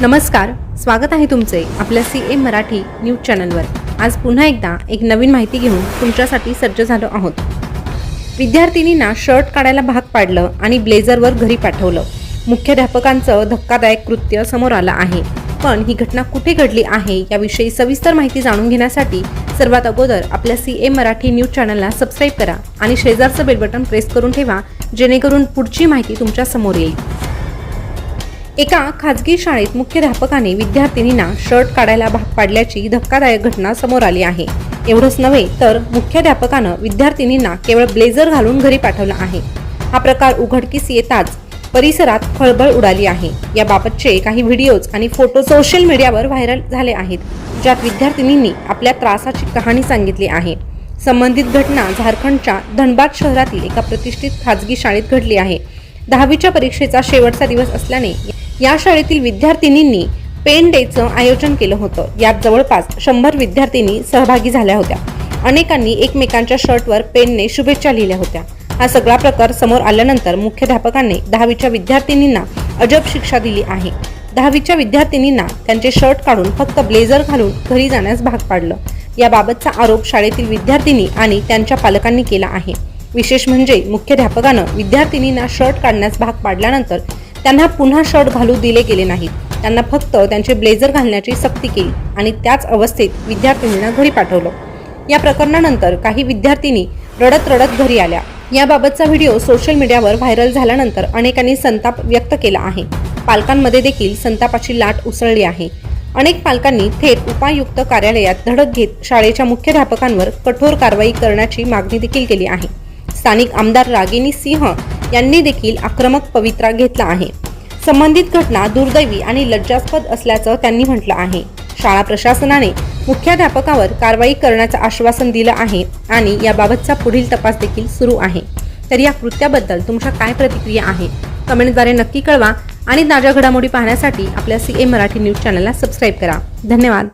नमस्कार स्वागत आहे तुमचे आपल्या सी ए मराठी न्यूज चॅनलवर. आज पुन्हा एकदा एक नवीन माहिती घेऊन तुमच्यासाठी सज्ज झालो आहोत. विद्यार्थिनींना शर्ट काढायला भाग पाडलं आणि ब्लेझरवर घरी पाठवलं. मुख्याध्यापकांचं धक्कादायक कृत्य समोर आलं आहे. पण ही घटना कुठे घडली आहे याविषयी सविस्तर माहिती जाणून घेण्यासाठी सर्वात अगोदर आपल्या सी ए मराठी न्यूज चॅनलला सबस्क्राईब करा आणि शेजारचं बेल बटन प्रेस करून ठेवा जेणेकरून पुढची माहिती तुमच्यासमोर येईल. एका खाजगी शाळेत मुख्याध्यापकाने विद्यार्थिनींना शर्ट काढायला भाग पाडल्याची धक्कादायक घटना समोर आली आहे. एवढंच नव्हे तर मुख्याध्यापकानं विद्यार्थिनींना केवळ ब्लेझर घालून घरी पाठवलं आहे. हा प्रकार उघडकीस येताच परिसरात खळबळ उडाली आहे. याबाबतचे काही व्हिडिओज आणि फोटो सोशल मीडियावर व्हायरल झाले आहेत ज्यात विद्यार्थिनींनी आपल्या त्रासाची कहाणी सांगितली आहे. संबंधित घटना झारखंडच्या धनबाद शहरातील एका प्रतिष्ठित खाजगी शाळेत घडली आहे. दहावीच्या परीक्षेचा शेवटचा दिवस असल्याने या शाळेतील विद्यार्थिनींनी पेन डेचं आयोजन केलं होतं. यात जवळपास शंभर विद्यार्थिनी सहभागी झाल्या होत्या. अनेकांनी एकमेकांच्या शर्टवर पेनने शुभेच्छा लिहिल्या होत्या. हा सगळा प्रकार समोर आल्यानंतर मुख्याध्यापकांनी दहावीच्या विद्यार्थिनींना अजब शिक्षा दिली आहे. दहावीच्या विद्यार्थिनींना त्यांचे शर्ट काढून फक्त ब्लेझर घालून घरी जाण्यास भाग पाडलं. याबाबतचा आरोप शाळेतील विद्यार्थिनी आणि त्यांच्या पालकांनी केला आहे. विशेष म्हणजे मुख्याध्यापकानं विद्यार्थिनींना शर्ट काढण्यास भाग पाडल्यानंतर त्यांना पुन्हा शर्ट घालू दिले गेले नाहीत. त्यांना फक्त त्यांचे ब्लेझर घालण्याची सक्ती केली आणि त्याच अवस्थेत विद्यार्थिनींना घरी पाठवलं. या प्रकरणानंतर काही विद्यार्थिनी रडत रडत घरी आल्या. याबाबतचा व्हिडिओ सोशल मीडियावर व्हायरल झाल्यानंतर अनेकांनी संताप व्यक्त केला आहे. पालकांमध्ये देखील संतापाची लाट उसळली आहे. अनेक पालकांनी थेट उपायुक्त कार्यालयात धडक घेत शाळेच्या मुख्याध्यापकांवर कठोर कारवाई करण्याची मागणी देखील केली आहे. स्थानिक आमदार रागिनी सिंह यांनी देखील आक्रमक पवित्रा घेतला आहे. संबंधित घटना दुर्दैवी आणि लज्जास्पद असल्याचं त्यांनी म्हटलं आहे. शाळा प्रशासनाने मुख्याध्यापकावर कारवाई करण्याचं आश्वासन दिलं आहे आणि याबाबतचा पुढील तपास देखील सुरू आहे. तर या कृत्याबद्दल तुमच्या काय प्रतिक्रिया आहे? कमेंटद्वारे नक्की कळवा आणि ताज्या घडामोडी पाहण्यासाठी आपल्या सी ए मराठी न्यूज चॅनलला सबस्क्राईब करा. धन्यवाद.